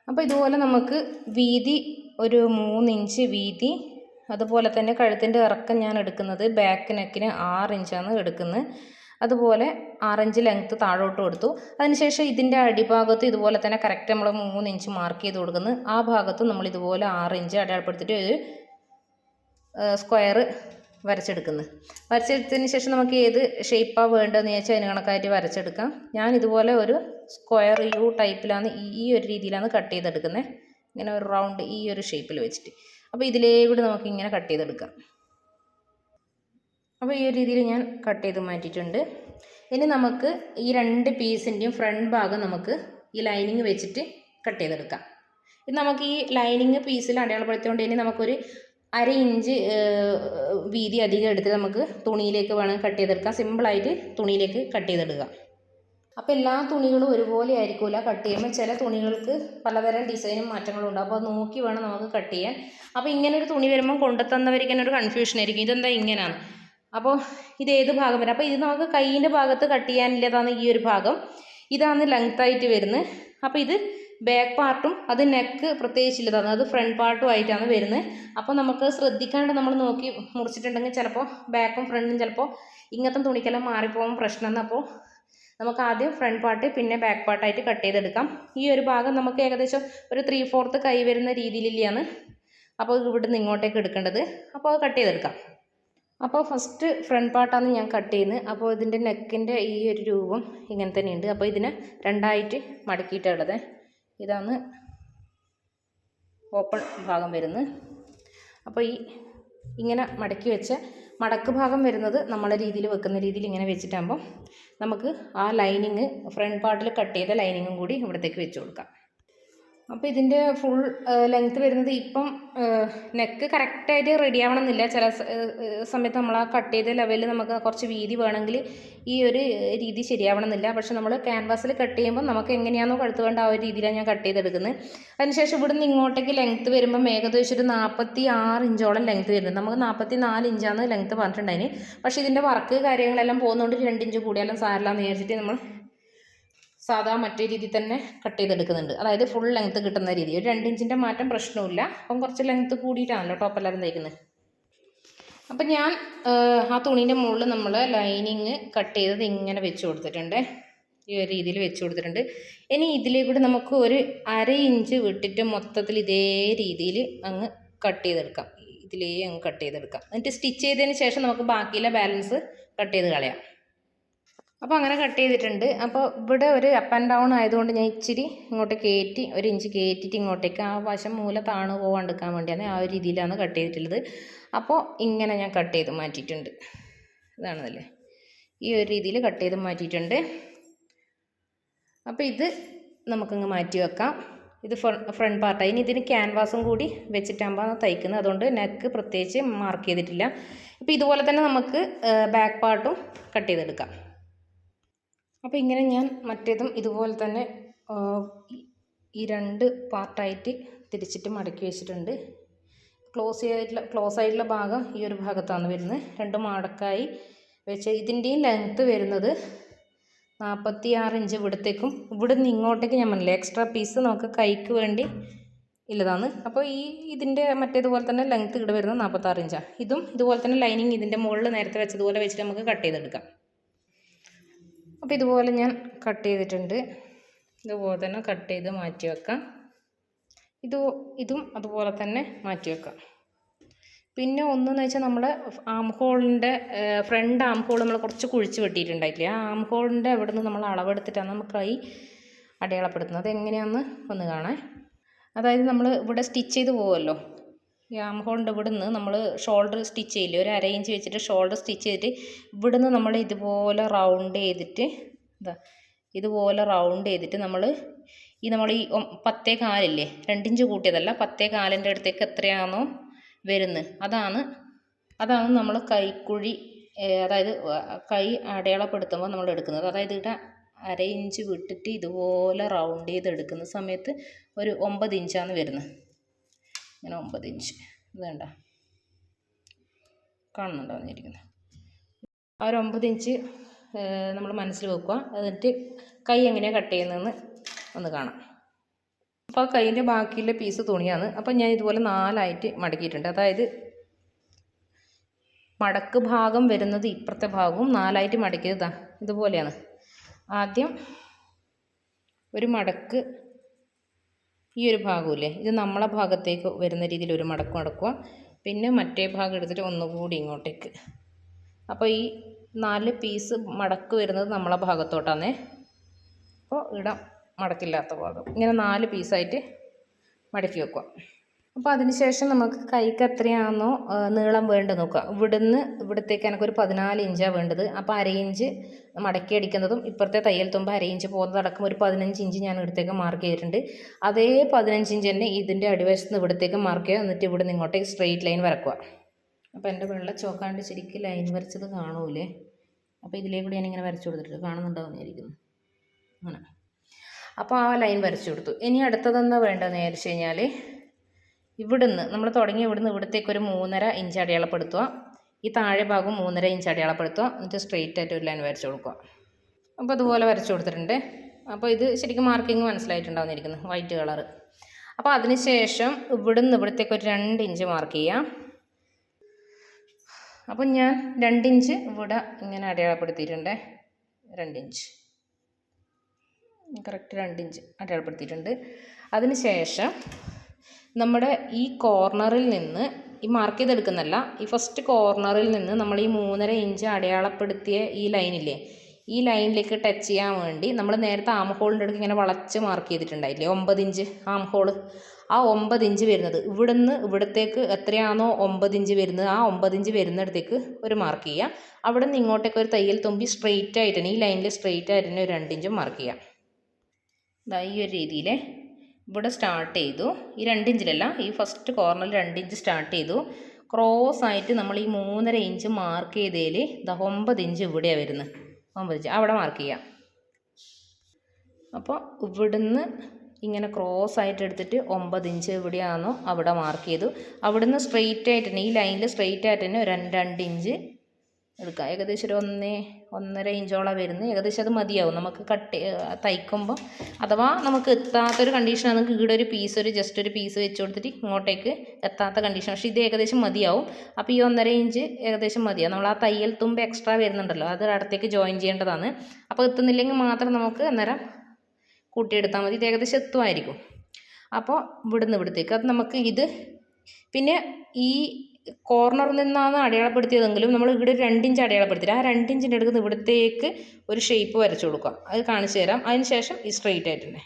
അപ്പോൾ ഇതുപോലെ നമുക്ക് വീതി ഒരു മൂന്നിഞ്ച് വീതി അതുപോലെ തന്നെ കഴുത്തിന്റെ ഇറക്കം ഞാൻ എടുക്കുന്നത് ബാക്ക് നെക്കിന് ആറ് ഇഞ്ചാണ് എടുക്കുന്നത്. അതുപോലെ ആറഞ്ച് ലെങ്ത്ത് താഴോട്ട് കൊടുത്തു. അതിനുശേഷം ഇതിന്റെ അടിഭാഗത്ത് ഇതുപോലെ തന്നെ കറക്റ്റ് നമ്മൾ മൂന്ന് ഇഞ്ച് മാർക്ക് ചെയ്ത് കൊടുക്കുന്നു. ആ ഭാഗത്ത് നമ്മൾ ഇതുപോലെ ആറ് ഇഞ്ച് അടയാളപ്പെടുത്തിയിട്ട് ഒരു സ്ക്വയർ വരച്ചെടുക്കുന്നത്. വരച്ചെടുത്തതിന് ശേഷം നമുക്ക് ഏത് ഷേപ്പാണ് വേണ്ടതെന്ന് ചോദിച്ചാൽ അതിന് കണക്കായിട്ട് വരച്ചെടുക്കാം. ഞാൻ ഇതുപോലെ ഒരു സ്ക്വയർ യു ടൈപ്പിലാണ് ഈ ഒരു രീതിയിലാണ് കട്ട് ചെയ്തെടുക്കുന്നത്. ഇങ്ങനെ ഒരു റൗണ്ട് ഈ ഒരു ഷേപ്പിൽ വെച്ചിട്ട്. അപ്പോൾ ഇതിലേ കൂടി നമുക്ക് ഇങ്ങനെ കട്ട് ചെയ്തെടുക്കാം. അപ്പോൾ ഈ ഒരു രീതിയിൽ ഞാൻ കട്ട് ചെയ്ത് മാറ്റിയിട്ടുണ്ട്. ഇനി നമുക്ക് ഈ രണ്ട് പീസിന്റെയും ഫ്രണ്ട് ഭാഗം നമുക്ക് ഈ ലൈനിങ് വെച്ചിട്ട് കട്ട് ചെയ്തെടുക്കാം. ഇത് നമുക്ക് ഈ ലൈനിങ് പീസിൽ അടയാളപ്പെടുത്തിക്കൊണ്ട് ഇനി നമുക്കൊരു അര ഇഞ്ച് വീതി അധികം എടുത്ത് നമുക്ക് തുണിയിലേക്ക് വേണം കട്ട് ചെയ്തെടുക്കാം. സിമ്പിളായിട്ട് തുണിയിലേക്ക് കട്ട് ചെയ്തെടുക്കുക അപ്പോൾ എല്ലാ തുണികളും ഒരുപോലെ ആയിരിക്കില്ല കട്ട് ചെയ്യുമ്പോൾ. ചില തുണികൾക്ക് പലതരം ഡിസൈനും മാറ്റങ്ങളും ഉണ്ട്. അപ്പോൾ നോക്കി വേണം നമുക്ക് കട്ട് ചെയ്യാൻ. അപ്പോൾ ഇങ്ങനെ ഒരു തുണി വരുമ്പോൾ കൊണ്ടുതന്നവർക്ക് തന്നെ ഒരു കൺഫ്യൂഷൻ ആയിരിക്കും. ഇതെന്താ ഇങ്ങനെയാണ് അപ്പോൾ ഇത് ഏത് ഭാഗം വരും? അപ്പോൾ ഇത് നമുക്ക് കൈയിന്റെ ഭാഗത്ത് കട്ട് ചെയ്യാനില്ലതാണ് ഈ ഒരു ഭാഗം. ഇതാണ് ലെങ്ത്തായിട്ട് വരുന്നത്. അപ്പോൾ ഇത് ബാക്ക് പാർട്ടും അത് നെക്ക് പ്രത്യേകിച്ചില്ലതാണ്. അത് ഫ്രണ്ട് പാർട്ടും ആയിട്ടാണ് വരുന്നത്. അപ്പോൾ നമുക്ക് ശ്രദ്ധിക്കാണ്ട് നമ്മൾ നോക്കി മുറിച്ചിട്ടുണ്ടെങ്കിൽ ചിലപ്പോൾ ബാക്കും ഫ്രണ്ടും ചിലപ്പോൾ ഇങ്ങനത്തെ തുണിക്കെല്ലാം മാറിപ്പോകാൻ പ്രശ്നമെന്ന് അപ്പോൾ നമുക്ക് ആദ്യം ഫ്രണ്ട് പാർട്ട് പിന്നെ ബാക്ക് പാർട്ടായിട്ട് കട്ട് ചെയ്തെടുക്കാം. ഈ ഒരു ഭാഗം നമുക്ക് ഏകദേശം ഒരു ത്രീ ഫോർത്ത് കൈ വരുന്ന രീതിയിലാണ് അപ്പോൾ ഇവിടുന്ന് ഇങ്ങോട്ടേക്ക് എടുക്കേണ്ടത്. അപ്പോൾ അത് കട്ട് ചെയ്തെടുക്കാം. അപ്പോൾ ഫസ്റ്റ് ഫ്രണ്ട് പാർട്ടാണ് ഞാൻ കട്ട് ചെയ്യുന്നത്. അപ്പോൾ ഇതിന്റെ നെക്കിന്റെ ഈ ഒരു രൂപം ഇങ്ങനെ തന്നെയുണ്ട്. അപ്പോൾ ഇതിനെ രണ്ടായിട്ട് മടക്കിയിട്ടുള്ളത് ഇതാണ് ഓപ്പൺ ഭാഗം വരുന്നത്. അപ്പോൾ ഈ ഇങ്ങനെ മടക്കി വെച്ച മടക്ക് ഭാഗം വരുന്നത് നമ്മളെ രീതിയിൽ വെക്കുന്ന രീതിയിൽ ഇങ്ങനെ വെച്ചിട്ടാകുമ്പോൾ നമുക്ക് ആ ലൈനിങ് ഫ്രണ്ട് പാർട്ടിൽ കട്ട് ചെയ്ത ലൈനിങ്ങും കൂടി ഇവിടത്തേക്ക് വെച്ച് കൊടുക്കാം. അപ്പോൾ ഇതിന്റെ ഫുൾ ലെങ്ത്ത് വരുന്നത് ഇപ്പം നെക്ക് കറക്റ്റായിട്ട് റെഡി ആവണമെന്നില്ല. ചില സമയത്ത് നമ്മൾ ആ കട്ട് ചെയ്ത ലെവലിൽ നമുക്ക് കുറച്ച് വീതി വേണമെങ്കിൽ ഈ ഒരു രീതി ശരിയാവണമെന്നില്ല. പക്ഷെ നമ്മൾ ക്യാൻവാസിൽ കട്ട് ചെയ്യുമ്പോൾ നമുക്ക് എങ്ങനെയാണോ കഴുത്ത് വേണ്ട ആ ഒരു രീതിയിലാണ് ഞാൻ കട്ട് ചെയ്തെടുക്കുന്നത്. അതിനുശേഷം നിന്ന് ഇങ്ങോട്ടേക്ക് ലെങ്ത്ത് വരുമ്പം ഏകദേശം ഒരു നാൽപ്പത്തി ആറ് ഇഞ്ചോളം ലെങ്ത്ത് വരുന്നത്. നമുക്ക് നാൽപ്പത്തി നാല് ഇഞ്ചാണ് ലെങ്ത്ത് പറഞ്ഞിട്ടുണ്ടായിന്. പക്ഷേ ഇതിന്റെ വർക്ക് കാര്യങ്ങളെല്ലാം പോകുന്നതുകൊണ്ട് രണ്ട് ഇഞ്ച് കൂടിയാലും സാരില്ലാന്ന് വിചാരിച്ചിട്ട് നമ്മൾ സാധാ മറ്റേ രീതിയിൽ തന്നെ കട്ട് ചെയ്തെടുക്കുന്നുണ്ട്. അതായത് ഫുൾ ലെങ്ത്ത് കിട്ടുന്ന രീതി. ഒരു രണ്ട് ഇഞ്ചിന്റെ മാറ്റം പ്രശ്നമില്ല അപ്പം കുറച്ച് ലെങ്ത്ത് കൂടിയിട്ടാണല്ലോ ടോപ്പ് എല്ലാവരും തയ്ക്കുന്നത് അപ്പം ഞാൻ ആ തുണീന്റെ മുകളിൽ നമ്മൾ ലൈനിങ് കട്ട് ചെയ്തത് ഇങ്ങനെ വെച്ച് കൊടുത്തിട്ടുണ്ട്. ഈ ഒരു രീതിയിൽ വെച്ച് കൊടുത്തിട്ടുണ്ട്. ഇനി ഇതിലേക്കൂടെ നമുക്ക് ഒരു അര ഇഞ്ച് വിട്ടിട്ട് മൊത്തത്തിൽ ഇതേ രീതിയിൽ അങ്ങ് കട്ട് ചെയ്തെടുക്കാം. ഇതിലേ അങ്ങ് കട്ട് ചെയ്തെടുക്കാം. എന്നിട്ട് സ്റ്റിച്ച് ചെയ്തതിന് ശേഷം നമുക്ക് ബാക്കിയിലെ ബാലൻസ് കട്ട് ചെയ്ത് കളയാം. അപ്പോൾ അങ്ങനെ കട്ട് ചെയ്തിട്ടുണ്ട്. അപ്പോൾ ഇവിടെ ഒരു അപ്പ് ആൻഡ് ഡൗൺ ആയതുകൊണ്ട് ഞാൻ ഇച്ചിരി ഇങ്ങോട്ട് കയറ്റി ഒരു ഇഞ്ച് കയറ്റിയിട്ട് ഇങ്ങോട്ടേക്ക് ആ വശം മൂല താണു പോകാണ്ടിരിക്കാൻ വേണ്ടിയാണ് ആ ഒരു രീതിയിലാണ് കട്ട് ചെയ്തിട്ടുള്ളത്. അപ്പോൾ ഇങ്ങനെ ഞാൻ കട്ട് ചെയ്ത് മാറ്റിയിട്ടുണ്ട്. ഇതാണല്ലേ? ഈ ഒരു രീതിയിൽ കട്ട് ചെയ്ത് മാറ്റിയിട്ടുണ്ട്. അപ്പോൾ ഇത് നമുക്കങ്ങ് മാറ്റി വെക്കാം. ഇത് ഫ്രണ്ട് പാർട്ടായി ഇനി ഇതിന് ക്യാൻവാസും കൂടി വെച്ചിട്ടാകുമ്പോൾ തയ്ക്കുന്നത്. അതുകൊണ്ട് നെക്ക് പ്രത്യേകിച്ച് മാർക്ക് ചെയ്തിട്ടില്ല. ഇപ്പോൾ ഇതുപോലെ തന്നെ നമുക്ക് ബാക്ക് പാർട്ടും കട്ട് ചെയ്തെടുക്കാം. അപ്പോൾ ഇങ്ങനെ ഞാൻ മറ്റേതും ഇതുപോലെ തന്നെ ഈ- രണ്ട് പാർട്ടായിട്ട് തിരിച്ചിട്ട് മടക്കി വെച്ചിട്ടുണ്ട്. ക്ലോസ് ചെയ്തിട്ടുള്ള ക്ലോസ് ആയിട്ടുള്ള ഭാഗം ഈ ഒരു ഭാഗത്താണ് വരുന്നത്. രണ്ട് മടക്കായി വെച്ച് ഇതിന്റെയും ലെങ്ത്ത് വരുന്നത് നാൽപ്പത്തി ആറ് ഇഞ്ച് ഇവിടത്തേക്കും. ഇവിടെ നിന്ന് ഇങ്ങോട്ടേക്ക് ഞാൻ പറഞ്ഞില്ല എക്സ്ട്രാ പീസ് നമുക്ക് കൈക്ക് വേണ്ടി ഇല്ലതാണ്. അപ്പോൾ ഈ ഇതിന്റെ മറ്റേതുപോലെ തന്നെ ലെങ്ത്ത് ഇവിടെ വരുന്നത് നാൽപ്പത്താറ് ഇഞ്ചാണ് ഇതും ഇതുപോലെ തന്നെ ലൈനിങ് ഇതിന്റെ മുകളിൽ നേരത്തെ വെച്ചതുപോലെ വെച്ചിട്ട് നമുക്ക് കട്ട് ചെയ്തെടുക്കാം. അപ്പോൾ ഇതുപോലെ ഞാൻ കട്ട് ചെയ്തിട്ടുണ്ട്. ഇതുപോലെ തന്നെ കട്ട് ചെയ്ത് മാറ്റി വെക്കാം. ഇത് ഇതും അതുപോലെ തന്നെ മാറ്റി വെക്കാം. പിന്നെ ഒന്നെന്ന് വെച്ചാൽ നമ്മൾ ആം ഹോളിന്റെ ഫ്രണ്ട് ആം ഹോൾ നമ്മൾ കുറച്ച് കുഴിച്ച് വെട്ടിയിട്ടുണ്ടായിട്ടില്ലേ? ആ ആം ഹോളിന്റെ അവിടെ നിന്ന് നമ്മൾ അളവെടുത്തിട്ടാണ് നമുക്ക് കൈ അടയാളപ്പെടുത്തുന്നത്. എങ്ങനെയാണെന്ന് ഒന്ന് കാണാൻ. അതായത് നമ്മൾ ഇവിടെ സ്റ്റിച്ച് ചെയ്ത് പോവുമല്ലോ ഈ ആം ഹോളിന്റെ ഇവിടെ നിന്ന് നമ്മൾ ഷോൾഡർ സ്റ്റിച്ച് ചെയ്യില്ലേ? ഒരു അര ഇഞ്ച് വെച്ചിട്ട് ഷോൾഡർ സ്റ്റിച്ച് ചെയ്തിട്ട് ഇവിടെ നിന്ന് നമ്മൾ ഇതുപോലെ റൗണ്ട് ചെയ്തിട്ട് എന്താ ഇതുപോലെ റൗണ്ട് ചെയ്തിട്ട് നമ്മൾ ഈ നമ്മൾ ഈ പത്തേ കാലില്ലേ? രണ്ടിഞ്ച് കൂട്ടിയതല്ല പത്തേ കാലിന്റെ അടുത്തേക്ക് എത്രയാണോ വരുന്നത് അതാണ് അതാണ് നമ്മൾ കൈക്കുഴി അതായത് കൈ അടയാളപ്പെടുത്തുമ്പോൾ നമ്മൾ എടുക്കുന്നത്. അതായത് ഇവിടെ അര ഇഞ്ച് വിട്ടിട്ട് ഇതുപോലെ റൗണ്ട് ചെയ്ത് എടുക്കുന്ന സമയത്ത് ഒരു ഒമ്പത് ഇഞ്ചാണ് വരുന്നത്. ഇങ്ങനെ ഒമ്പത് ഇഞ്ച്. ഇത് വേണ്ട കാണുന്നുണ്ടോ വന്നിരിക്കുന്നത് ആ ഒരു ഒമ്പത് ഇഞ്ച് നമ്മൾ മനസ്സിൽ വെക്കുക എന്നിട്ട് കൈ എങ്ങനെയാണ് കട്ട് ചെയ്യുന്നതെന്ന് ഒന്ന് കാണാം. അപ്പോൾ ആ കൈയിന്റെ ബാക്കിയുള്ള പീസ് തുണിയാണ്. അപ്പോൾ ഞാൻ ഇതുപോലെ നാലായിട്ട് മടക്കിയിട്ടുണ്ട്. അതായത് മടക്ക് ഭാഗം വരുന്നത് ഇപ്പുറത്തെ ഭാഗവും നാലായിട്ട് മടക്കിയത് ഇതാ ഇതുപോലെയാണ്. ആദ്യം ഒരു മടക്ക് ഈ ഒരു ഭാഗമില്ലേ? ഇത് നമ്മളെ ഭാഗത്തേക്ക് വരുന്ന രീതിയിൽ ഒരു മടക്ക് അടക്കുക പിന്നെ മറ്റേ ഭാഗം എടുത്തിട്ട് ഒന്നുകൂടി ഇങ്ങോട്ടേക്ക്. അപ്പോൾ ഈ നാല് പീസ് മടക്ക് വരുന്നത് നമ്മളെ ഭാഗത്തോട്ടാണേ അപ്പോൾ ഇടം മടക്കില്ലാത്ത ഭാഗം. ഇങ്ങനെ നാല് പീസായിട്ട് മടക്കി വെക്കുക. അപ്പോൾ അതിനുശേഷം നമുക്ക് കൈക്ക് എത്രയാണോ നീളം വേണ്ടത് നോക്കുക. ഇവിടുന്ന് ഇവിടത്തേക്ക് എനിക്കൊരു പതിനാല് ഇഞ്ചാണ് വേണ്ടത്. അപ്പോൾ അര ഇഞ്ച് മടക്കി അടിക്കുന്നതും ഇപ്പുറത്തെ തയ്യൽ തുമ്പ് അര ഇഞ്ച് പോകുന്നതടക്കം ഒരു പതിനഞ്ച് ഇഞ്ച് ഞാൻ ഇവിടത്തേക്ക് മാർക്ക് ചെയ്തിട്ടുണ്ട്. അതേ പതിനഞ്ച് ഇഞ്ച് തന്നെ ഇതിന്റെ അടിവശത്ത് നിന്ന് ഇവിടത്തേക്ക് മാർക്ക് ചെയ്യുക. എന്നിട്ട് ഇവിടെ നിന്ന് ഇങ്ങോട്ടേക്ക് സ്ട്രെയിറ്റ് ലൈൻ വരക്കുക. അപ്പോൾ എന്റെ വെള്ള ചോക്കാണ്ട് ശരിക്കും ലൈൻ വരച്ചത് കാണൂലേ? അപ്പോൾ ഇതിലേ കൂടി ഞാനിങ്ങനെ വരച്ചു കൊടുത്തിട്ടുണ്ട്. കാണുന്നുണ്ടാവുമെന്നായിരിക്കുന്നു അങ്ങനെ. അപ്പോൾ ആ ലൈൻ വരച്ചു കൊടുത്തു. ഇനി അടുത്തതെന്താ വേണ്ടതെന്ന് വിചാരിച്ചു കഴിഞ്ഞാൽ ഇവിടുന്ന് നമ്മൾ തുടങ്ങി ഇവിടുന്ന് ഇവിടത്തേക്ക് ഒരു മൂന്നര ഇഞ്ച് അടയാളപ്പെടുത്തുക. ഈ താഴെ ഭാഗം മൂന്നര ഇഞ്ച് അടയാളപ്പെടുത്തുക. എന്നിട്ട് സ്ട്രെയിറ്റ് ആയിട്ട് ഒരു ലൈൻ വരച്ചു കൊടുക്കുക. അപ്പോൾ അതുപോലെ വരച്ചു കൊടുത്തിട്ടുണ്ട്. അപ്പോൾ ഇത് ശരിക്കും മാർക്കിങ് മനസ്സിലായിട്ടുണ്ടാവുന്നിരിക്കുന്നു. വൈറ്റ് കളർ അപ്പോൾ അതിന് ശേഷം ഇവിടുന്ന് ഇവിടത്തേക്ക് ഒരു രണ്ട് ഇഞ്ച് മാർക്ക് ചെയ്യാം അപ്പം ഞാൻ രണ്ടിഞ്ച് ഇവിടെ ഇങ്ങനെ അടയാളപ്പെടുത്തിയിട്ടുണ്ട്. രണ്ടിഞ്ച് കറക്റ്റ് രണ്ടിഞ്ച് അടയാളപ്പെടുത്തിയിട്ടുണ്ട്. അതിന് ശേഷം നമ്മുടെ ഈ കോർണറിൽ നിന്ന് ഈ മാർക്ക് ചെയ്തെടുക്കുന്നല്ല ഈ ഫസ്റ്റ് കോർണറിൽ നിന്ന് നമ്മൾ ഈ മൂന്നര ഇഞ്ച് അടയാളപ്പെടുത്തിയ ഈ ലൈനില്ലേ ഈ ലൈനിലേക്ക് ടച്ച് ചെയ്യാൻ വേണ്ടി നമ്മൾ നേരത്തെ ആം ഹോളിന്റെ അടുത്ത് ഇങ്ങനെ വളച്ച് മാർക്ക് ചെയ്തിട്ടുണ്ടായില്ലേ ഒമ്പത് ഇഞ്ച് ആം ഹോൾ ആ ഒമ്പത് ഇഞ്ച് വരുന്നത് ഇവിടുന്ന് ഇവിടത്തേക്ക് എത്രയാണോ ഒമ്പത് ഇഞ്ച് വരുന്നത് ആ ഒമ്പത് ഇഞ്ച് വരുന്നിടത്തേക്ക് ഒരു മാർക്ക് ചെയ്യുക. അവിടെ നിന്ന് ഇങ്ങോട്ടേക്ക് ഒരു തയ്യൽ തുമ്പി സ്ട്രെയിറ്റ് ആയിട്ട് തന്നെ ഈ ലൈനിൽ സ്ട്രെയിറ്റ് ആയിട്ട് തന്നെ ഒരു രണ്ട് ഇഞ്ചും മാർക്ക് ചെയ്യുക. ഈ ഒരു രീതിയിൽ ഇവിടെ സ്റ്റാർട്ട് ചെയ്തു. ഈ രണ്ട് ഇഞ്ചിലല്ല ഈ ഫസ്റ്റ് കോർണറിൽ രണ്ട് ഇഞ്ച് സ്റ്റാർട്ട് ചെയ്തു. ക്രോസ് ആയിട്ട് നമ്മൾ ഈ മൂന്നര ഇഞ്ച് മാർക്ക് ചെയ്തതിൽ ഇതാ ഒമ്പത് ഇഞ്ച് ഇവിടെയാണ് വരുന്നത്. ഒമ്പത് ഇഞ്ച്. അവിടെ മാർക്ക് ചെയ്യാം. അപ്പോൾ ഇവിടുന്ന് ഇങ്ങനെ ക്രോസ് ആയിട്ട് എടുത്തിട്ട് ഒമ്പത് ഇഞ്ച് എവിടെയാണോ അവിടെ മാർക്ക് ചെയ്തു. അവിടുന്ന് സ്ട്രെയിറ്റ് ആയിട്ട് തന്നെ ഈ ലൈനിൽ സ്ട്രെയിറ്റ് ആയിട്ട് തന്നെ രണ്ട് രണ്ട് ഇഞ്ച് എടുക്കാം. ഏകദേശം ഒരു ഒന്നേ ഒന്നര ഇഞ്ചോളം വരുന്നത് ഏകദേശം അത് മതിയാവും. നമുക്ക് കട്ട് തയ്ക്കുമ്പോൾ അഥവാ നമുക്ക് എത്താത്തൊരു കണ്ടീഷൻ നമുക്ക് ഇവിടെ ഒരു പീസ് ഒരു ജസ്റ്റ് ഒരു പീസ് വെച്ച് കൊടുത്തിട്ട് ഇങ്ങോട്ടേക്ക് എത്താത്ത കണ്ടീഷൻ പക്ഷേ ഇത് ഏകദേശം മതിയാവും. അപ്പോൾ ഈ ഒന്നര ഇഞ്ച് ഏകദേശം മതിയാവും. നമ്മൾ ആ തയ്യൽ തുമ്പ് എക്സ്ട്രാ വരുന്നുണ്ടല്ലോ. അത് അടുത്തേക്ക് ജോയിൻ ചെയ്യേണ്ടതാണ്. അപ്പോൾ എത്തുന്നില്ലെങ്കിൽ മാത്രം നമുക്ക് അന്നേരം കൂട്ടിയെടുത്താൽ മതി. ഇത് ഏകദേശം എത്തുമായിരിക്കും. അപ്പോൾ ഇവിടുന്ന് ഇവിടത്തേക്ക്. അത് നമുക്ക് ഇത് പിന്നെ ഈ കോർണറിൽ നിന്നാണ് അടയാളപ്പെടുത്തിയതെങ്കിലും നമ്മൾ ഇവിടെ രണ്ടിഞ്ച് അടയാളപ്പെടുത്തിയിട്ട് ആ രണ്ടിഞ്ചിന്റെ അടുത്ത് ഇവിടത്തേക്ക് ഒരു ഷേപ്പ് വരച്ചു കൊടുക്കുക. അത് കാണിച്ചു തരാം. അതിന് ശേഷം ഈ സ്ട്രെയിറ്റ് ആയിട്ട് തന്നെ.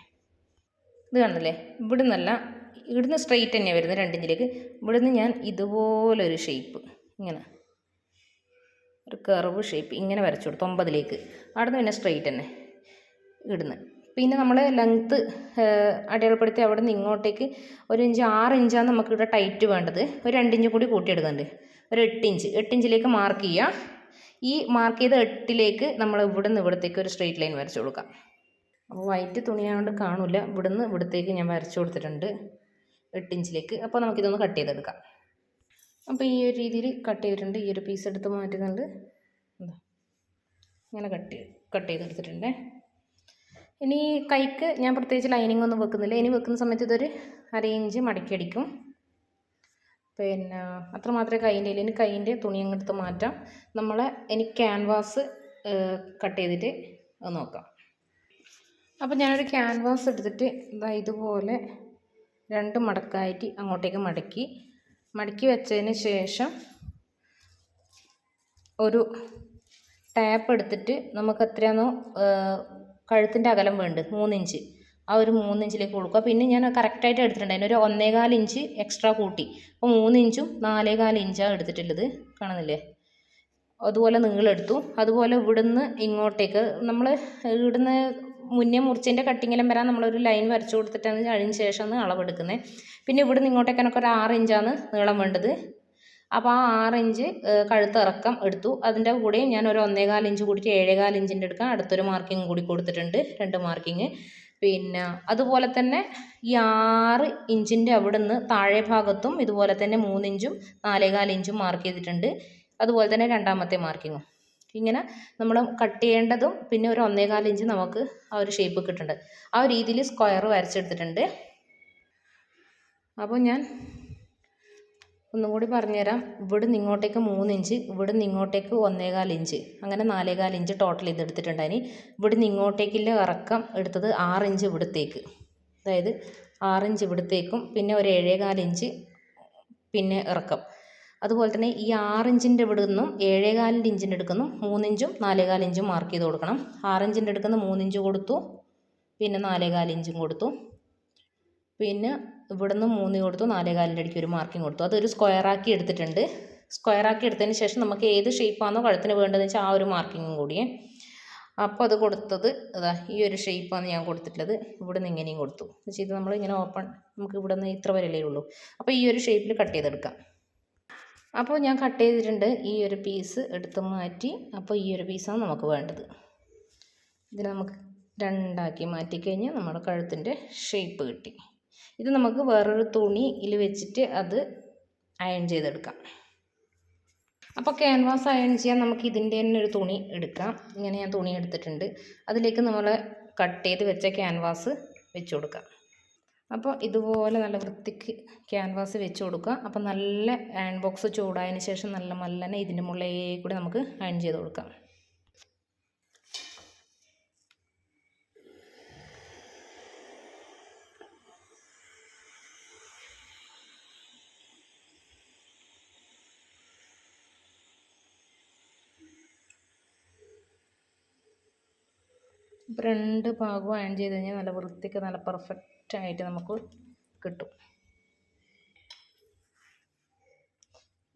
ഇത് കാണുന്നില്ലേ? ഇവിടെ നിന്നല്ല ഇവിടുന്ന് സ്ട്രെയിറ്റ് തന്നെയാണ് വരുന്നത് രണ്ടിഞ്ചിലേക്ക്. ഇവിടുന്ന് ഞാൻ ഇതുപോലൊരു ഷേപ്പ് ഇങ്ങനെ ഒരു കർവ് ഷേപ്പ് ഇങ്ങനെ വരച്ചു കൊടുത്തു ഒമ്പതിലേക്ക്. അവിടുന്ന് പിന്നെ സ്ട്രെയിറ്റ് തന്നെ ഇടുന്ന് പിന്നെ നമ്മൾ ലെങ്ത്ത് അടയാളപ്പെടുത്തി അവിടെ നിന്ന് ഇങ്ങോട്ടേക്ക് ഒരു ഇഞ്ച് ആറ് ഇഞ്ചാണ് നമുക്കിവിടെ ടൈറ്റ് വേണ്ടത്. ഒരു രണ്ട് ഇഞ്ച് കൂടി കൂട്ടിയെടുക്കുന്നുണ്ട്. ഒരു എട്ട് ഇഞ്ച്. എട്ട് ഇഞ്ചിലേക്ക് മാർക്ക് ചെയ്യുക. ഈ മാർക്ക് ചെയ്ത എട്ടിലേക്ക് നമ്മൾ ഇവിടെ നിന്ന് ഇവിടത്തേക്ക് ഒരു സ്ട്രെയിറ്റ് ലൈൻ വരച്ചു കൊടുക്കാം അപ്പോൾ വൈറ്റ് തുണിയായതുകൊണ്ട് കാണില്ല. ഇവിടെ നിന്ന് ഇവിടത്തേക്ക് ഞാൻ വരച്ചു കൊടുത്തിട്ടുണ്ട്. എട്ട് ഇഞ്ചിലേക്ക്. അപ്പോൾ നമുക്കിതൊന്ന് കട്ട് ചെയ്തെടുക്കാം. അപ്പോൾ ഈ ഒരു രീതിയിൽ കട്ട് ചെയ്തിട്ടുണ്ട്. ഈ ഒരു പീസ് എടുത്ത് മാറ്റുന്നുണ്ട്. ഇങ്ങനെ കട്ട് കട്ട് ചെയ്തെടുത്തിട്ടുണ്ട്. ഇനി കൈക്ക് ഞാൻ പ്രത്യേകിച്ച് ലൈനിങ് ഒന്നും വെക്കുന്നില്ല. ഇനി വെക്കുന്ന സമയത്ത് ഇതൊരു അര ഇഞ്ച് മടക്കി അടിക്കും. പിന്നെ അത്ര മാത്രമേ കൈന്റെ ഇനി കൈന്റെ തുണി അങ്ങെടുത്ത് മാറ്റാം. നമ്മൾ ഇനി ക്യാൻവാസ് കട്ട് ചെയ്തിട്ട് നോക്കാം. അപ്പോൾ ഞാനൊരു ക്യാൻവാസ് എടുത്തിട്ട് ഇതാ ഇതുപോലെ രണ്ട് മടക്കായിട്ട് അങ്ങോട്ടേക്ക് മടക്കി. മടക്കി വെച്ചതിന് ശേഷം ഒരു ടാപ്പ് എടുത്തിട്ട് നമുക്ക് എത്രയാണോ കഴുത്തിന്റെ അകലം വേണ്ട മൂന്നിഞ്ച്. ആ ഒരു മൂന്നിഞ്ചിലേക്ക് കൊടുക്കുക. പിന്നെ ഞാൻ കറക്റ്റായിട്ട് എടുത്തിട്ടുണ്ട് ഒരു ഒന്നേകാൽ ഇഞ്ച് എക്സ്ട്രാ കൂട്ടി. അപ്പോൾ മൂന്ന് ഇഞ്ചും നാലേകാൽ ഇഞ്ചാണ് എടുത്തിട്ടുള്ളത്. കാണുന്നില്ലേ? അതുപോലെ നീളെടുത്തു അതുപോലെ ഇവിടുന്ന് ഇങ്ങോട്ടേക്ക് നമ്മൾ ഇവിടുന്ന് മുന്നേ മുറിച്ചതിന്റെ കട്ടിങ്ങെല്ലാം വരാൻ നമ്മളൊരു ലൈൻ വരച്ചു കൊടുത്തിട്ടാണ് അതിന് ശേഷമാണ് അളവെടുക്കുന്നത്. പിന്നെ ഇവിടുന്ന് ഇങ്ങോട്ടേക്ക് ഒരു ആറ് ഇഞ്ചാണ് നീളം വേണ്ടത്. അപ്പോൾ ആ ആറ് ഇഞ്ച് കഴുത്ത് ഇറക്കം എടുത്തു. അതിന്റെ കൂടെയും ഞാൻ ഒരു ഒന്നേകാൽ ഇഞ്ച് കൂടിയിട്ട് ഏഴേകാൽ ഇഞ്ചിന്റെ എടുക്കാം അടുത്തൊരു മാർക്കിങ് കൂടി കൊടുത്തിട്ടുണ്ട്. രണ്ട് മാർക്കിങ് പിന്നെ അതുപോലെ തന്നെ ഈ ആറ് ഇഞ്ചിന്റെ അവിടെ നിന്ന് താഴെ ഭാഗത്തും ഇതുപോലെ തന്നെ മൂന്നിഞ്ചും നാലേകാൽ ഇഞ്ചും മാർക്ക് ചെയ്തിട്ടുണ്ട്. അതുപോലെ തന്നെ രണ്ടാമത്തെ മാർക്കിങ്ങും ഇങ്ങനെ നമ്മൾ കട്ട് ചെയ്യേണ്ടതും പിന്നെ ഒരു ഒന്നേകാൽ ഇഞ്ച് നമുക്ക് ആ ഒരു ഷേപ്പ് കിട്ടുന്നുണ്ട്. ആ രീതിയിൽ സ്ക്വയർ വരച്ചെടുത്തിട്ടുണ്ട്. അപ്പോൾ ഞാൻ ഒന്നും കൂടി പറഞ്ഞുതരാം. ഇവിടുന്ന് ഇങ്ങോട്ടേക്ക് മൂന്ന് ഇഞ്ച് ഇവിടുന്ന് ഇങ്ങോട്ടേക്ക് ഒന്നേകാൽ ഇഞ്ച്. അങ്ങനെ നാലേകാൽ ഇഞ്ച് ടോട്ടൽ ഇത് എടുത്തിട്ടുണ്ടായിന് ഇവിടുന്ന് ഇങ്ങോട്ടേക്കുള്ള ഇറക്കം എടുത്തത് ആറ് ഇഞ്ച് ഇവിടത്തേക്ക്. അതായത് ആറ് ഇഞ്ച് ഇവിടത്തേക്കും പിന്നെ ഒരു ഏഴേകാൽ ഇഞ്ച് പിന്നെ ഇറക്കം. അതുപോലെ തന്നെ ഈ ആറ് ഇഞ്ചിന്റെ ഇവിടെ നിന്നും ഏഴേകാലിന്റെ ഇഞ്ചിന്റെ എടുക്കുന്നു മൂന്നിഞ്ചും നാലേകാൽ ഇഞ്ചും മാർക്ക് ചെയ്ത് കൊടുക്കണം. ആറ് ഇഞ്ചിന്റെ എടുക്കുന്ന മൂന്നിഞ്ച് കൊടുത്തു പിന്നെ നാലേകാൽ ഇഞ്ചും കൊടുത്തു. പിന്നെ ഇവിടുന്ന് മൂന്ന് കൊടുത്തു നാലേകാലിന്റെ അടിക്ക് ഒരു മാർക്കിംഗ് കൊടുത്തു. അതൊരു സ്ക്വയറാക്കി എടുത്തിട്ടുണ്ട്. സ്ക്വയറാക്കി എടുത്തതിന് ശേഷം നമുക്ക് ഏത് ഷേപ്പാണോ കഴുത്തിന് വേണ്ടതെന്ന് വെച്ചാൽ ആ ഒരു മാർക്കിങ്ങും കൂടിയേ. അപ്പോൾ അത് കൊടുത്തത് അതാ ഈ ഒരു ഷേപ്പാണ് ഞാൻ കൊടുത്തിട്ടുള്ളത്. ഇവിടെ നിന്ന് ഇങ്ങനെയും കൊടുത്തു. എന്ന് ഇത് നമ്മൾ ഇങ്ങനെ ഓപ്പൺ നമുക്ക് ഇവിടെ നിന്ന് ഇത്ര വരെയല്ലേ ഉള്ളൂ. അപ്പോൾ ഈ ഒരു ഷേപ്പിൽ കട്ട് ചെയ്തെടുക്കാം. അപ്പോൾ ഞാൻ കട്ട് ചെയ്തിട്ടുണ്ട് ഈ ഒരു പീസ് എടുത്ത് മാറ്റി. അപ്പോൾ ഈ ഒരു പീസാണ് നമുക്ക് വേണ്ടത്. ഇതിന് നമുക്ക് രണ്ടാക്കി മാറ്റിക്കഴിഞ്ഞാൽ നമ്മുടെ കഴുത്തിന്റെ ഷേപ്പ് കിട്ടി. ഇത് നമുക്ക് വേറൊരു തുണിയിൽ വെച്ചിട്ട് അത് അയൺ ചെയ്തെടുക്കാം. അപ്പോൾ ക്യാൻവാസ് അയൺ ചെയ്യാൻ നമുക്ക് ഇതിന്റെ തന്നെ ഒരു തുണി എടുക്കാം. ഇങ്ങനെ ഞാൻ തുണി എടുത്തിട്ടുണ്ട്. അതിലേക്ക് നമ്മൾ കട്ട് ചെയ്ത് വെച്ച ക്യാൻവാസ് വെച്ച് കൊടുക്കാം. അപ്പോൾ ഇതുപോലെ നല്ല വൃത്തിക്ക് ക്യാൻവാസ് വെച്ച് കൊടുക്കുക. അപ്പോൾ നല്ല ഹാൻഡ് ബോക്സ് ചൂടായതിന് ശേഷം നല്ല മല്ലനെ ഇതിന്റെ മുകളിലേ കൂടി നമുക്ക് അയൺ ചെയ്ത് കൊടുക്കാം. രണ്ട് ഭാഗവും അയൺ ചെയ്ത് കഴിഞ്ഞാൽ നല്ല വൃത്തിക്ക് നല്ല പെർഫെക്റ്റ് ആയിട്ട് നമുക്ക് കിട്ടും.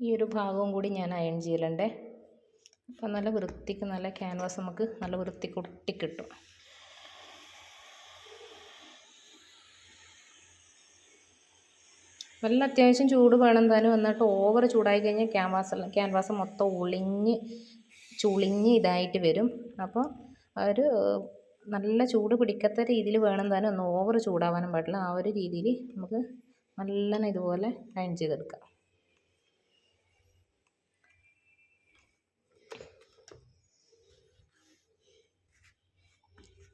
ഈ ഒരു ഭാഗവും കൂടി ഞാൻ അയൺ ചെയ്യലുണ്ടേ. അപ്പം നല്ല വൃത്തിക്ക് നല്ല ക്യാൻവാസ് നമുക്ക് നല്ല വൃത്തിക്ക് ഒട്ടിക്കിട്ടും നല്ല അത്യാവശ്യം ചൂട് വേണം താനും എന്നിട്ട് ഓവർ ചൂടായി കഴിഞ്ഞാൽ ക്യാൻവാസ് ക്യാൻവാസ് മൊത്തം ഒളിഞ്ഞ് ചുളിഞ്ഞ് ഇതായിട്ട് വരും. അപ്പോൾ ഒരു നല്ല ചൂട് പിടിക്കാത്ത രീതിയിൽ വേണം താനും ഒന്ന് ഓവർ ചൂടാവാനും പാടില്ല. ആ ഒരു രീതിയിൽ നമുക്ക് നല്ല ഇതുപോലെ ഗ്രൈൻഡ് ചെയ്തെടുക്കാം.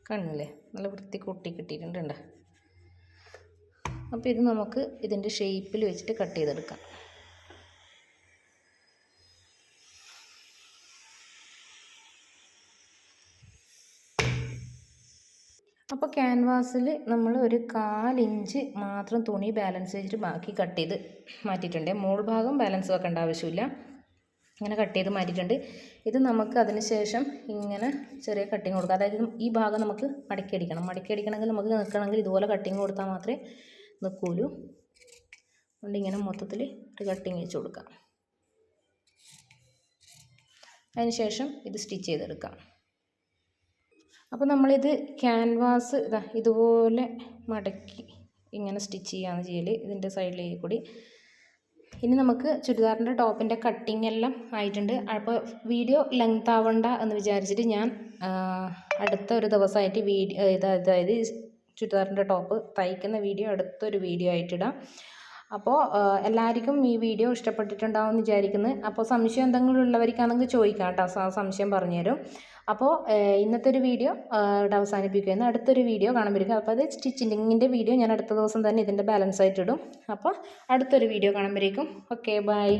കണ്ണില്ലേ നല്ല വൃത്തി കൂട്ടി കിട്ടിയിട്ടുണ്ട് അപ്പോൾ ഇത് നമുക്ക് ഇതിന്റെ ഷേപ്പിൽ വെച്ചിട്ട് കട്ട് ചെയ്തെടുക്കാം. ക്യാൻവാസിൽ നമ്മൾ ഒരു കാലിഞ്ച് മാത്രം തുണി ബാലൻസ് ചെയ്തിട്ട് ബാക്കി കട്ട് ചെയ്ത് മാറ്റിയിട്ടുണ്ട്. മോൾ ഭാഗം ബാലൻസ് വെക്കേണ്ട ആവശ്യമില്ല. ഇങ്ങനെ കട്ട് ചെയ്ത് മാറ്റിയിട്ടുണ്ട്. ഇത് നമുക്ക് അതിന് ശേഷം ഇങ്ങനെ ചെറിയ കട്ടിങ് കൊടുക്കുക അതായത് ഈ ഭാഗം നമുക്ക് മടക്കി അടിക്കണം മടക്കി അടിക്കണമെങ്കിൽ നമുക്ക് നിൽക്കണമെങ്കിൽ ഇതുപോലെ കട്ടിങ് കൊടുത്താൽ മാത്രമേ നിൽക്കൂലൂ അതുകൊണ്ട് ഇങ്ങനെ മൊത്തത്തിൽ ഒരു കട്ടിങ് വെച്ച് കൊടുക്കാം. അതിന് ശേഷം ഇത് സ്റ്റിച്ച് ചെയ്തെടുക്കാം. അപ്പോൾ നമ്മളിത് ക്യാൻവാസ് ഇതാ ഇതുപോലെ മടക്കി ഇങ്ങനെ സ്റ്റിച്ച് ചെയ്യാന്ന് ചെയ്യൽ ഇതിന്റെ സൈഡിലേക്ക് കൂടി. ഇനി നമുക്ക് ചുരിദാറിന്റെ ടോപ്പിന്റെ കട്ടിങ് എല്ലാം ആയിട്ടുണ്ട്. അപ്പോൾ വീഡിയോ ലെങ്ത് ആവണ്ട എന്ന് വിചാരിച്ചിട്ട് ഞാൻ അടുത്ത ഒരു ദിവസമായിട്ട് വീഡിയോ അതായത് ചുരിദാറിന്റെ ടോപ്പ് തയ്ക്കുന്ന വീഡിയോ അടുത്തൊരു വീഡിയോ ആയിട്ടിടാം അപ്പോൾ എല്ലാവർക്കും ഈ വീഡിയോ ഇഷ്ടപ്പെട്ടിട്ടുണ്ടാവും എന്ന് വിചാരിക്കുന്നു. അപ്പോൾ സംശയം എന്തെങ്കിലും ഉള്ളവർക്കാണെങ്കിൽ ചോദിക്കാം കേട്ടോ. സംശയം പറഞ്ഞുതരും. അപ്പോൾ ഇന്നത്തെ ഒരു വീഡിയോ ഇവിടെ അവസാനിപ്പിക്കുകയാണ് അടുത്തൊരു വീഡിയോ കാണുമ്പോഴേക്കും അപ്പോൾ അത് സ്റ്റിച്ചിങ്ങിന്റെ വീഡിയോ ഞാൻ അടുത്ത ദിവസം തന്നെ ഇതിന്റെ ബാലൻസ് ആയിട്ട് ഇടും. അപ്പോൾ അടുത്തൊരു വീഡിയോ കാണുമ്പോഴേക്കും ഓക്കെ ബൈ.